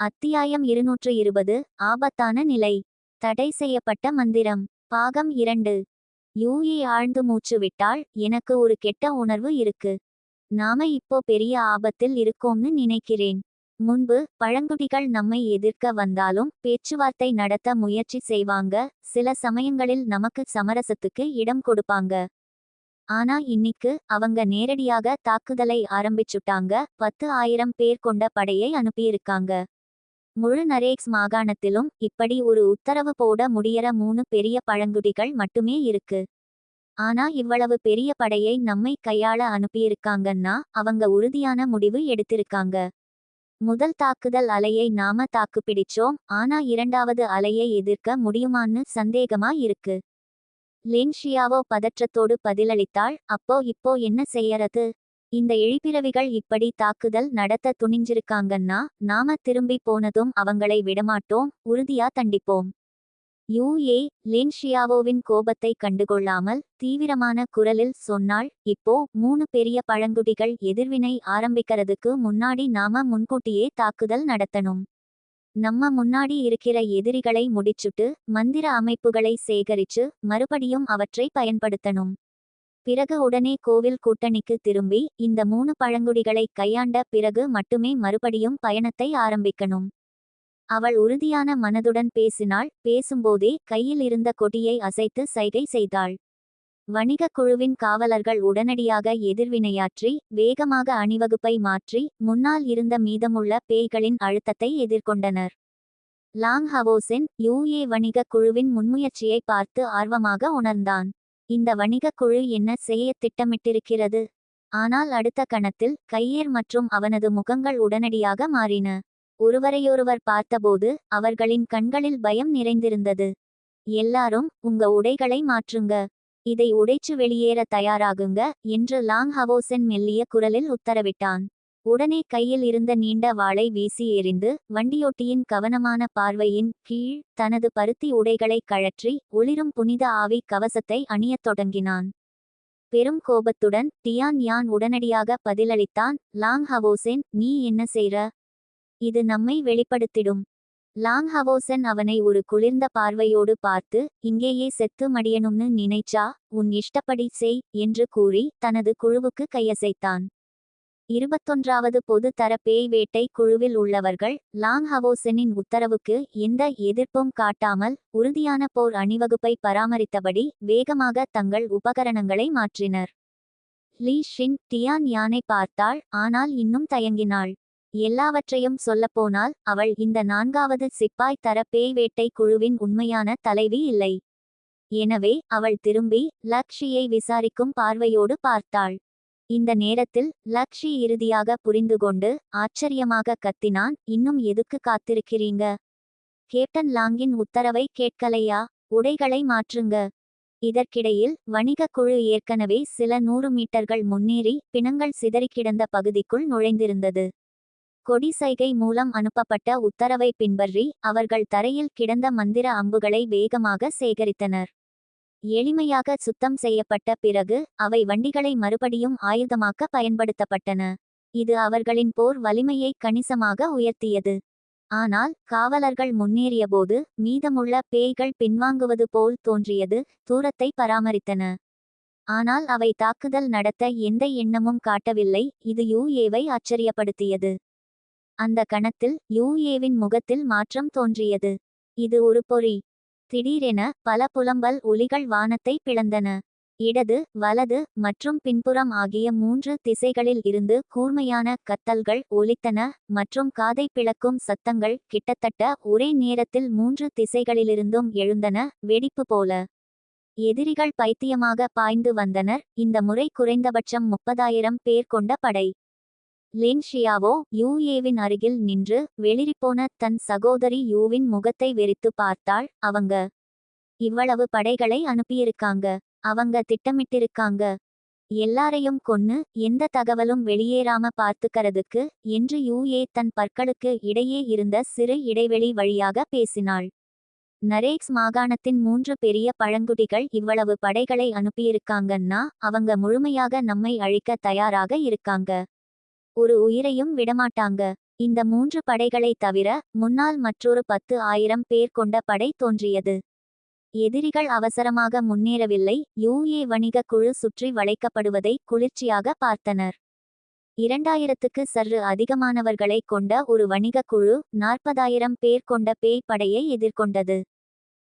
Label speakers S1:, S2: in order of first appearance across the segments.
S1: அத்தியாயம் இருநூற்று இருபது ஆபத்தான நிலை. தடை செய்யப்பட்ட மந்திரம். பாகம் இரண்டு. யூஏ ஆழ்ந்து மூச்சு விட்டால் எனக்கு ஒரு கெட்ட உணர்வு இருக்கு. நாம இப்போ பெரிய ஆபத்தில் இருக்கோம்னு நினைக்கிறேன். முன்பு பழங்குடிகள் நம்மை எதிர்க்க வந்தாலும் பேச்சுவார்த்தை நடத்த முயற்சி செய்வாங்க. சில சமயங்களில் நமக்கு சமரசத்துக்கு இடம் கொடுப்பாங்க. ஆனா இன்னிக்கு அவங்க நேரடியாக தாக்குதலை ஆரம்பிச்சுட்டாங்க. பத்து ஆயிரம் பேர் கொண்ட படையை அனுப்பியிருக்காங்க. முழு நரேக்ஸ் மாகாணத்திலும் இப்படி ஒரு உத்தரவு போட முடியற மூணு பெரிய பழங்குடிகள் மட்டுமே இருக்கு. ஆனா இவ்வளவு பெரிய படையை நம்மை கையாள அனுப்பியிருக்காங்கன்னா அவங்க உறுதியான முடிவு எடுத்திருக்காங்க. முதல் தாக்குதல் அலையை நாம தாக்குப்பிடிச்சோம் ஆனா இரண்டாவது அலையை எதிர்க்க முடியுமான்னு சந்தேகமா இருக்கு. லின்ஷியாவோ பதற்றத்தோடு பதிலளித்தாள் அப்போ இப்போ என்ன செய்யறது? இந்த இழிபிறவிகள் இப்படி தாக்குதல் நடத்த துணிஞ்சிருக்காங்கன்னா நாம திரும்பி போனதும் அவங்களை விடமாட்டோம் உறுதியா தண்டிப்போம். யூஏ லின் ஷியாவோவின் கோபத்தை கண்டுகொள்ளாமல் தீவிரமான குரலில் சொன்னாள் இப்போ மூணு பெரிய பழங்குடிகள் எதிர்வினை ஆரம்பிக்கிறதுக்கு முன்னாடி நாம முன்கூட்டியே தாக்குதல் நடத்தணும். நம்ம முன்னாடி இருக்கிற எதிரிகளை முடிச்சுட்டு மந்திர அமைப்புகளை சேகரிச்சு மறுபடியும் அவற்றை பயன்படுத்தணும். பிறகு உடனே கோவில் கூட்டணிக்கு திரும்பி இந்த மூணு பழங்குடிகளை கையாண்ட பிறகு மட்டுமே மறுபடியும் பயணத்தை ஆரம்பிக்கணும். அவள் உறுதியான மனதுடன் பேசினாள் பேசும்போதே கையில் இருந்த கொடியை அசைத்து சைகை செய்தாள். வணிகக் குழுவின் காவலர்கள் உடனடியாக எதிர்வினையாற்றி வேகமாக அணிவகுப்பை மாற்றி முன்னால் இருந்த மீதமுள்ள பேய்களின் அழுத்தத்தை எதிர்கொண்டனர். லாங் ஹவோசென் யூஏ வணிகக் குழுவின் முன்முயற்சியை பார்த்து ஆர்வமாக உணர்ந்தான். இந்த வணிகக் குழு என்ன செய்ய திட்டமிட்டிருக்கிறது? ஆனால் அடுத்த கணத்தில் கையேர் மற்றும் அவனது முகங்கள் உடனடியாக மாறின. ஒருவரையொருவர் பார்த்தபோது அவர்களின் கண்களில் பயம் நிறைந்திருந்தது. எல்லாரும் உங்க உடைகளை மாற்றுங்க. இதை உடைச்சு வெளியேற தயாராகுங்க என்று லாங் ஹவோசென் மெல்லிய குரலில் உத்தரவிட்டான். உடனே கையில் இருந்த நீண்ட வாளை வீசி எறிந்து வண்டியோட்டியின் கவனமான பார்வையின் கீழ் தனது பருத்தி உடைகளை கழற்றி ஒளிரும் புனித ஆவி கவசத்தை அணியத் தொடங்கினான். பெரும் கோபத்துடன் டியான் யான் உடனடியாக பதிலளித்தான் லாங் ஹவோசென் நீ என்ன செய்ற? இது நம்மை வெளிப்படுத்திடும் லாங் ஹவோசன் அவனை ஒரு குளிர்ந்த பார்வையோடு பார்த்து இங்கேயே செத்து மடியணும்னு நினைச்சா? உன் இஷ்டப்படி செய் என்று கூறி தனது குழுவுக்கு கையசைத்தான். இருபத்தொன்றாவது பொது தர பேய் வேட்டை குழுவில் உள்ளவர்கள் லாங் ஹவோசனின் உத்தரவுக்கு எந்த எதிர்ப்பும் காட்டாமல் உறுதியான போர் அணிவகுப்பை பராமரித்தபடி வேகமாக தங்கள் உபகரணங்களை மாற்றினர். லீ ஷின் டியான் யானை பார்த்தாள் ஆனால் இன்னும் தயங்கினாள். எல்லாவற்றையும் சொல்லப்போனால் அவள் இந்த நான்காவது சிப்பாய் தர பேய் வேட்டை குழுவின் உண்மையான தலைவி இல்லை. எனவே அவள் திரும்பி லக்ஷியை விசாரிக்கும் பார்வையோடு பார்த்தாள். இந்த நேரத்தில் லக்ஷி இறுதியாக புரிந்து கொண்டு ஆச்சரியமாக கத்தினான் இன்னும் எதுக்கு காத்திருக்கிறீங்க? கேப்டன் லாங்கின் உத்தரவை கேட்கலையா? உடைகளை மாற்றுங்க. இதற்கிடையில் வணிகக் குழு ஏற்கனவே சில நூறு மீட்டர்கள் முன்னேறி பிணங்கள் சிதறிக்கிடந்த பகுதிக்குள் நுழைந்திருந்தது. கொடி சைகை மூலம் அனுப்பப்பட்ட உத்தரவை பின்பற்றி அவர்கள் தரையில் கிடந்த மந்திர அம்புகளை வேகமாக சேகரித்தனர். எளிமையாக சுத்தம் செய்யப்பட்ட பிறகு அவை வண்டிகளை மறுபடியும் ஆயுதமாக்க பயன்படுத்தப்பட்டன. இது அவர்களின் போர் வலிமையை கணிசமாக உயர்த்தியது. ஆனால் காவலர்கள் முன்னேறியபோது மீதமுள்ள பேய்கள் பின்வாங்குவது போல் தோன்றியது தூரத்தை பராமரித்தன. ஆனால் அவை தாக்குதல் நடத்த எந்த எண்ணமும் காட்டவில்லை இது யூஏவை ஆச்சரியப்படுத்தியது. அந்த கணத்தில் யூஏவின் முகத்தில் மாற்றம் தோன்றியது. இது ஒரு பொறி. திடீரென பல புலம்பல் ஒலிகள் வானத்தை பிளந்தன. இடது வலது மற்றும் பின்புறம் ஆகிய மூன்று திசைகளில் இருந்து கூர்மையான கத்தல்கள் ஒலித்தன மற்றும் காதை பிளக்கும் சத்தங்கள் கிட்டத்தட்ட ஒரே நேரத்தில் மூன்று திசைகளிலிருந்தும் எழுந்தன வெடிப்பு போல. எதிரிகள் பைத்தியமாக பாய்ந்து வந்தனர். இந்த முறை குறைந்தபட்சம் முப்பதாயிரம் பேர் கொண்ட படை. லின் ஷியாவோ யூஏவின் அருகில் நின்று வெளிரிப்போன தன் சகோதரி யூவின் முகத்தை வெறித்து பார்த்தாள். அவங்க இவ்வளவு படைகளை அனுப்பியிருக்காங்க. அவங்க திட்டமிட்டிருக்காங்க. எல்லாரையும் கொன்னு எந்த தகவலும் வெளியேறாம பார்த்துக்கறதுக்கு என்று யூஏ தன் பற்களுக்கு இடையே இருந்த சிறு இடைவெளி வழியாக பேசினாள். நரேக்ஸ் மாகாணத்தின் மூன்று பெரிய பழங்குடிகள் இவ்வளவு படைகளை அனுப்பியிருக்காங்கன்னா அவங்க முழுமையாக நம்மை அழிக்க தயாராக இருக்காங்க. ஒரு உயிரையும் விடமாட்டாங்க. இந்த மூன்று படைகளை தவிர முன்னால் மற்றொரு பத்து ஆயிரம் பேர் கொண்ட படை தோன்றியது. எதிரிகள் அவசரமாக முன்னேறவில்லை. யூஏ வணிக குழு சுற்றி வளைக்கப்படுவதை குளிர்ச்சியாக பார்த்தனர். இரண்டாயிரத்துக்கு சற்று அதிகமானவர்களை கொண்ட ஒரு வணிக குழு நாற்பதாயிரம் பேர் கொண்ட பேய் படையை எதிர்கொண்டது.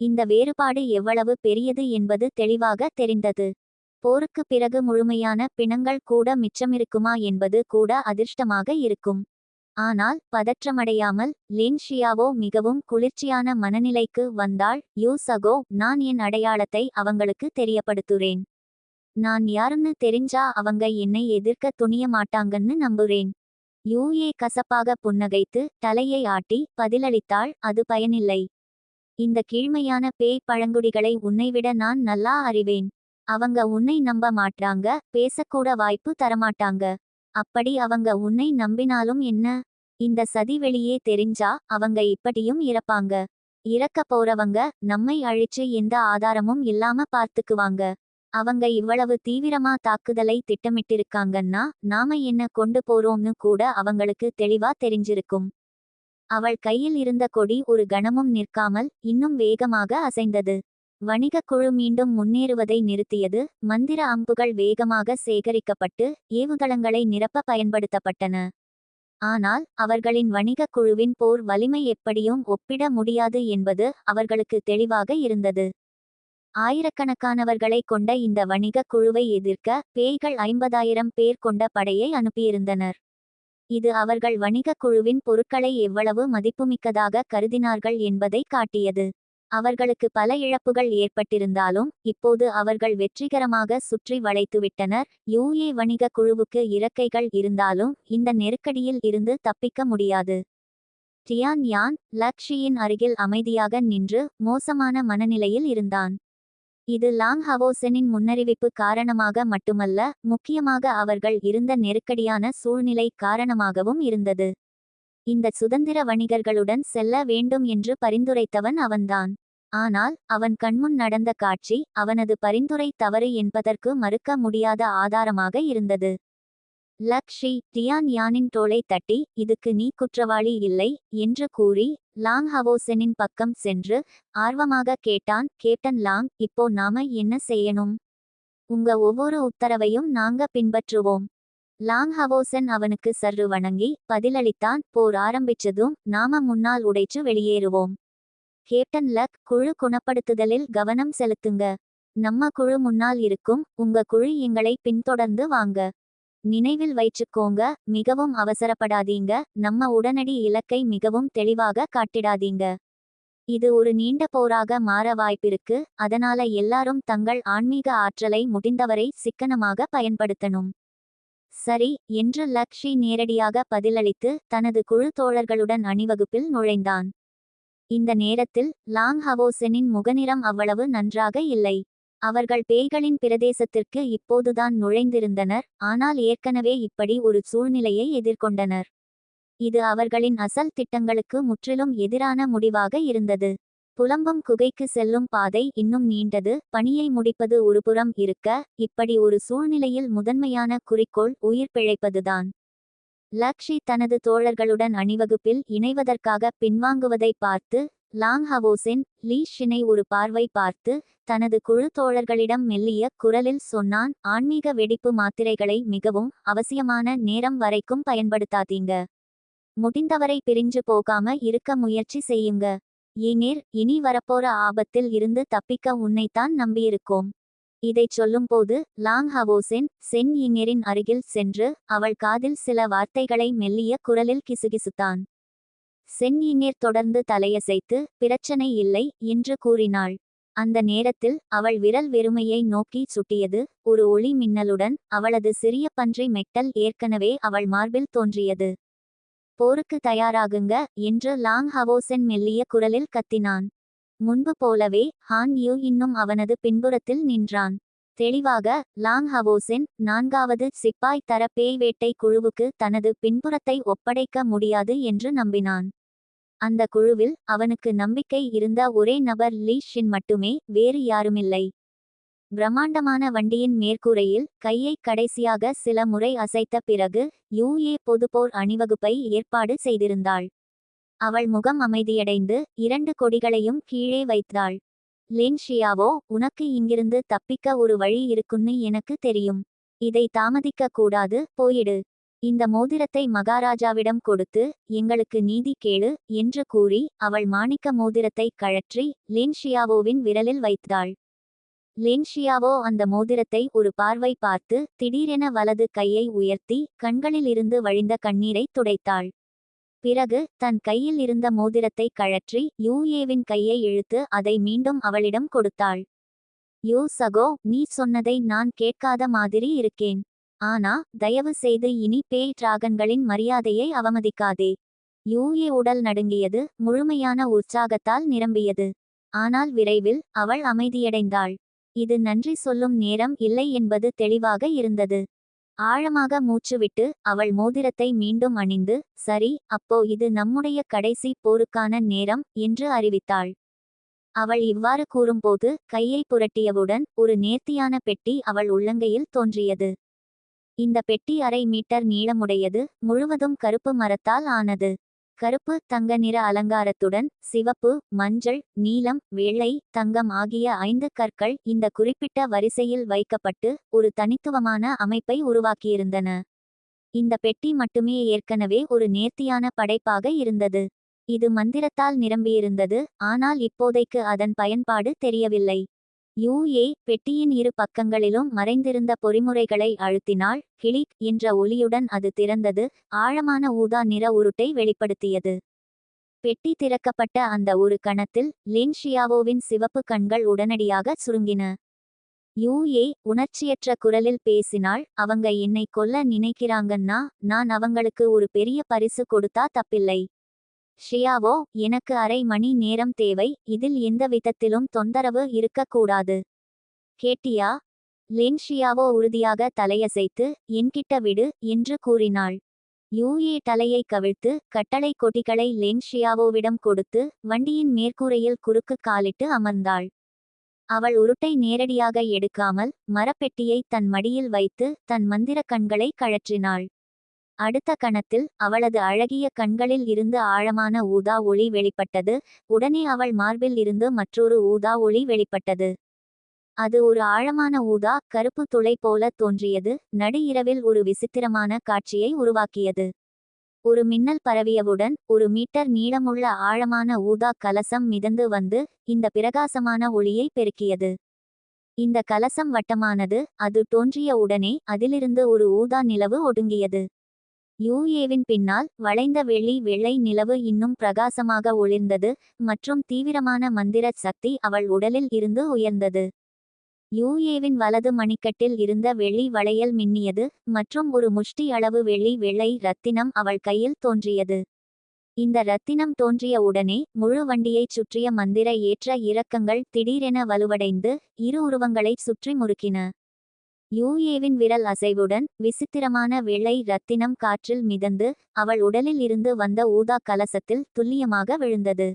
S1: இந்த வேறுபாடு எவ்வளவு பெரியது என்பது தெளிவாக தெரிந்தது. போருக்கு பிறகு முழுமையான பிணங்கள் கூட மிச்சமிருக்குமா என்பது கூட அதிர்ஷ்டமாக இருக்கும். ஆனால் பதற்றமடையாமல் லின்ஷியாவோ மிகவும் குளிர்ச்சியான மனநிலைக்கு வந்தாள். யூசகோ நான் என் அடையாளத்தை அவங்களுக்கு தெரியப்படுத்துறேன். நான் யாருன்னு தெரிஞ்சா அவங்க என்னை எதிர்க்க துணிய மாட்டாங்கன்னு நம்புறேன். யூஏ கசப்பாக புன்னகைத்து தலையை ஆட்டி பதிலளித்தாள். அது பயனில்லை. இந்த கீழ்மையான பேய் பழங்குடிகளை உன்னைவிட நான் நல்லா அறிவேன். அவங்க உன்னை நம்ப மாட்டாங்க பேசக்கூட வாய்ப்பு தரமாட்டாங்க. அப்படி அவங்க உன்னை நம்பினாலும் என்ன? இந்த சதி வெளியே தெரிஞ்சா அவங்க இப்படியும் இறப்பாங்க. இறக்க போறவங்க நம்மை அழிச்சு எந்த ஆதாரமும் இல்லாம பார்த்துக்குவாங்க. அவங்க இவ்வளவு தீவிரமா தாக்குதலை திட்டமிட்டிருக்காங்கன்னா நாம என்ன கொண்டு போறோம்னு கூட அவங்களுக்கு தெளிவா தெரிஞ்சிருக்கும். அவள் கையில் இருந்த கொடி ஒரு கணமும் நிற்காமல் இன்னும் வேகமாக அசைந்தது. வணிகக் குழு மீண்டும் முன்னேறுவதை நிறுத்தியது மந்திர அம்புகள் வேகமாக சேகரிக்கப்பட்டு ஏவுதளங்களை நிரப்ப பயன்படுத்தப்பட்டன. ஆனால் அவர்களின் வணிகக் குழுவின் போர் வலிமை எப்படியும் ஒப்பிட முடியாது என்பது அவர்களுக்கு தெளிவாக இருந்தது. ஆயிரக்கணக்கானவர்களை கொண்ட இந்த வணிகக் குழுவை எதிர்க்க பேய்கள் ஐம்பதாயிரம் பேர் கொண்ட படையை அனுப்பியிருந்தனர். இது அவர்கள் வணிகக் குழுவின் பொருட்களை எவ்வளவு மதிப்புமிக்கதாக கருதினார்கள் என்பதை காட்டியது. அவர்களுக்கு பல இழப்புகள் ஏற்பட்டிருந்தாலும் இப்போது அவர்கள் வெற்றிகரமாக சுற்றி வளைத்துவிட்டனர். யூஏ வணிக குழுவுக்கு இறக்கைகள் இருந்தாலும் இந்த நெருக்கடியில் இருந்து தப்பிக்க முடியாது. டியான் யான் லக்ஷியின் அருகில் அமைதியாக நின்று மோசமான மனநிலையில் இருந்தான். இது லாங் ஹவோசெனின் முன்னறிவிப்பு காரணமாக மட்டுமல்ல முக்கியமாக அவர்கள் இருந்த நெருக்கடியான சூழ்நிலை காரணமாகவும் இருந்தது. இந்த சுதந்திர வணிகர்களுடன் செல்ல வேண்டும் என்று பரிந்துரைத்தவன் அவன்தான். ஆனால் அவன் கண்முன் நடந்த காட்சி அவனது பரிந்துரை தவறு என்பதற்கு மறுக்க முடியாத ஆதாரமாக இருந்தது. லக்ஷி டியான் யானின் தோளை தட்டி இதுக்கு நீ குற்றவாளி இல்லை என்று கூறி லாங் ஹவோசெனின் பக்கம் சென்று ஆர்வமாக கேட்டான் கேப்டன் லாங் இப்போ நாம என்ன செய்யணும்? உங்க ஒவ்வொரு உத்தரவையும் நாங்க பின்பற்றுவோம். லாங் ஹவோசன் அவனுக்கு சர்று வணங்கி பதிலளித்தான் போர் ஆரம்பிச்சதும் நாம முன்னால் உடைச்சு வெளியேறுவோம். கேப்டன் லக் குழு குணப்படுத்துதலில் கவனம் செலுத்துங்க. நம்ம குழு முன்னால் இருக்கும் உங்க குழு எங்களை பின்தொடர்ந்து வாங்க. நினைவில் வைச்சுக்கோங்க மிகவும் அவசரப்படாதீங்க. நம்ம உடனடி இலக்கை மிகவும் தெளிவாக காட்டிடாதீங்க. இது ஒரு நீண்ட போராக மாற வாய்ப்பிருக்கு. அதனால எல்லாரும் தங்கள் ஆன்மீக ஆற்றலை முடிந்தவரை சிக்கனமாக பயன்படுத்தணும். சரி என்று லக்ஷி நேரடியாக பதிலளித்து தனது குழு தோழர்களுடன் அணிவகுப்பில் நுழைந்தான். இந்த நேரத்தில் லாங் ஹவோசெனின் முகநிறம் அவ்வளவு நன்றாக இல்லை. அவர்கள் பேய்களின் பிரதேசத்திற்கு இப்போதுதான் நுழைந்திருந்தனர் ஆனால் ஏற்கனவே இப்படி ஒரு சூழ்நிலையை எதிர்கொண்டனர். இது அவர்களின் அசல் திட்டங்களுக்கு முற்றிலும் எதிரான முடிவாக இருந்தது. புலம்பும் குகைக்கு செல்லும் பாதை இன்னும் நீண்டது. பணியை முடிப்பது ஒருபுறம் இருக்க இப்படி ஒரு சூழ்நிலையில் முதன்மையான குறிக்கோள் உயிர் பிழைப்பதுதான். லக்ஷி தனது தோழர்களுடன் அணிவகுப்பில் இணைவதற்காக பின்வாங்குவதை பார்த்து லாங் ஹவோசின் லீ ஷினை ஒரு பார்வை பார்த்து தனது குழு தோழர்களிடம் மெல்லிய குரலில் சொன்னான் ஆன்மீக வெடிப்பு மாத்திரைகளை மிகவும் அவசியமான நேரம் வரைக்கும் பயன்படுத்தாதீங்க. முடிந்தவரை பிரிஞ்சு போகாம இருக்க முயற்சி செய்யுங்க. ஏனேர் இனி வரப்போற ஆபத்தில் இருந்து தப்பிக்க உன்னைத்தான் நம்பியிருக்கோம். இதைச் சொல்லும்போது லாங் ஹவோசென் சென் இங்கரின் அருகில் சென்று அவள் காதில் சில வார்த்தைகளை மெல்லிய குரலில் கிசுகிசுத்தான். சென் இங்கேர் தொடர்ந்து தலையசைத்து பிரச்சனை இல்லை என்று கூறினாள். அந்த நேரத்தில் அவள் விரல் வெறுமையை நோக்கி சுட்டியது ஒரு ஒளி மின்னலுடன் அவளது சிறிய பன்றி மெட்டல் ஏற்கனவே அவள் மார்பில் தோன்றியது. போருக்கு தயாராகுங்க என்று லாங் ஹவோசென் மெல்லிய குரலில் கத்தினான். முன்பு போலவே ஹான் யூ இன்னும் அவனது பின்புறத்தில் நின்றான். தெளிவாக லாங் ஹவோசென் நான்காவது சிப்பாய் தர பேய் வேட்டை குழுவுக்கு தனது பின்புறத்தை ஒப்படைக்க முடியாது என்று நம்பினான். அந்த குழுவில் அவனுக்கு நம்பிக்கை இருந்த ஒரே நபர் லீ ஷின் மட்டுமே வேறு யாருமில்லை. பிரம்மாண்டமான வண்டியின் மேற்கூரையில் கையை கடைசியாக சில முறை அசைத்த பிறகு யூஏ பொதுப்போர் அணிவகுப்பை ஏற்பாடு செய்திருந்தாள். அவள் முகம் அமைதியடைந்து இரண்டு கொடிகளையும் கீழே வைத்தாள். லின் ஷியாவோ உனக்கு இங்கிருந்து தப்பிக்க ஒரு வழி இருக்குன்னு எனக்கு தெரியும். இதை தாமதிக்க கூடாது போயிடு. இந்த மோதிரத்தை மகாராஜாவிடம் கொடுத்து எங்களுக்கு நீதி கேளு என்று கூறி அவள் மாணிக்க மோதிரத்தை கழற்றி லின் ஷியாவோவின் விரலில் வைத்தாள். லின்ஷியாவோ அந்த மோதிரத்தை ஒரு பார்வை பார்த்து திடீரென வலது கையை உயர்த்தி கண்களிலிருந்து வழிந்த கண்ணீரை துடைத்தாள். பிறகு தன் கையில் இருந்த மோதிரத்தை கழற்றி யூஏவின் கையை இழுத்து அதை மீண்டும் அவளிடம் கொடுத்தாள். யூ சகோ நீ சொன்னதை நான் கேட்காத மாதிரி இருக்கேன். ஆனா தயவு செய்து இனி பேய் டிராகன்களின் மரியாதையை அவமதிக்காதே. யூஏ உடல் நடுங்கியது முழுமையான உற்சாகத்தால் நிரம்பியது. ஆனால் விரைவில் அவள் அமைதியடைந்தாள். இது நன்றி சொல்லும் நேரம் இல்லை என்பது தெளிவாக இருந்தது. ஆழமாக மூச்சுவிட்டு அவள் மோதிரத்தை மீண்டும் அணிந்து சரி அப்போ இது நம்முடைய கடைசி போருக்கான நேரம் என்று அறிவித்தாள். அவள் இவ்வாறு கூறும்போது கையை புரட்டியவுடன் ஒரு நேர்த்தியான பெட்டி அவள் உள்ளங்கையில் தோன்றியது. இந்த பெட்டி அரை மீட்டர் நீளமுடையது முழுவதும் கருப்பு மரத்தால் ஆனது. கருப்பு தங்க நிற அலங்காரத்துடன் சிவப்பு மஞ்சள் நீலம் வெள்ளை தங்கம் ஆகிய ஐந்து கற்கள் இந்த குறிப்பிட்ட வரிசையில் வைக்கப்பட்டு ஒரு தனித்துவமான அமைப்பை உருவாக்கியிருந்தன. இந்த பெட்டி மட்டுமே ஏற்கனவே ஒரு நேர்த்தியான படைப்பாக இருந்தது. இது மந்திரத்தால் நிரம்பியிருந்தது ஆனால் இப்போதைக்கு அதன் பயன்பாடு தெரியவில்லை. யூஏ பெட்டியின் இரு பக்கங்களிலும் மறைந்திருந்த பொறிமுறைகளை அழுத்தினால் கிளிக் என்ற ஒலியுடன் அது திறந்தது. ஆழமான ஊதா நிற உருட்டை வெளிப்படுத்தியது. பெட்டி திறக்கப்பட்ட அந்த ஒரு கணத்தில் லின் ஷியாவோவின் சிவப்பு கண்கள் உடனடியாக சுருங்கின. யூஏ உணர்ச்சியற்ற குரலில் பேசினாள். அவங்க என்னை கொல்ல நினைக்கிறாங்கன்னா நான் அவங்களுக்கு ஒரு பெரிய பரிசு கொடுத்தா தப்பில்லை. ஷியாவோ எனக்கு அரை மணி நேரம் தேவை இதில் எந்த விதத்திலும் தொந்தரவு இருக்கக்கூடாது. கேட்டியா? லின் ஷியாவோ உறுதியாக தலையசைத்து என்கிட்ட விடு என்று கூறினாள். யூஏ தலையை கவிழ்த்து கட்டளை கொட்டிகளை லென் ஷியாவோவிடம் கொடுத்து வண்டியின் மேற்கூரையில் குறுக்கு காலிட்டு அமர்ந்தாள். அவள் உருட்டை நேரடியாக எடுக்காமல் மரப்பெட்டியை தன் மடியில் வைத்து தன் மந்திர கண்களை கழற்றினாள். அடுத்த கணத்தில் அவளது அழகிய கண்களில் இருந்து ஆழமான ஊதா ஒளி வெளிப்பட்டது. உடனே அவள் மார்பில் இருந்து மற்றொரு ஊதா ஒளி வெளிப்பட்டது. அது ஒரு ஆழமான ஊதா கருப்பு துளை போல தோன்றியது. நடு இரவில் ஒரு விசித்திரமான காட்சியை உருவாக்கியது. ஒரு மின்னல் பரவியவுடன் ஒரு மீட்டர் நீளமுள்ள ஆழமான ஊதா கலசம் மிதந்து வந்து இந்த பிரகாசமான ஒளியை பெருக்கியது. இந்த கலசம் வட்டமானது. அது தோன்றிய உடனே அதிலிருந்து ஒரு ஊதா நிலவு ஒடுங்கியது. யூஏவின் பின்னால் வளைந்த வெள்ளி வெள்ளை நிலவு இன்னும் பிரகாசமாக ஒளிர்ந்தது மற்றும் தீவிரமான மந்திர சக்தி அவள் உடலில் இருந்து உயர்ந்தது. யூஏவின் வலது மணிக்கட்டில் இருந்த வெள்ளி வளையல் மின்னியது மற்றும் ஒரு முஷ்டி அளவு வெள்ளி வெள்ளை ரத்தினம் அவள் கையில் தோன்றியது. இந்த ரத்தினம் தோன்றிய உடனே முழு வண்டியைச் சுற்றிய மந்திர ஏற்ற இறக்கங்கள் திடீரென வலுவடைந்து இரு உருவங்களைச் சுற்றி முறுக்கின. யூஏவின் விரல் அசைவுடன் விசித்திரமான வெள்ளை ரத்தினம் காற்றில் மிதந்து அவள் உடலில் இருந்து வந்த ஊதா கலசத்தில் துல்லியமாக விழுந்தது.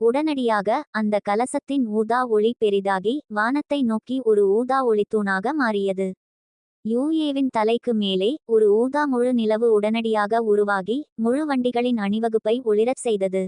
S1: உடனடியாக அந்த கலசத்தின் ஊதா ஒளி பெரிதாகி வானத்தை நோக்கி ஒரு ஊதா ஒளித்தூணாக மாறியது. யூஏவின் தலைக்கு மேலே ஒரு ஊதா முழு நிலவு உடனடியாக உருவாகி முழு வண்டிகளின் அணிவகுப்பை ஒளிரச் செய்தது.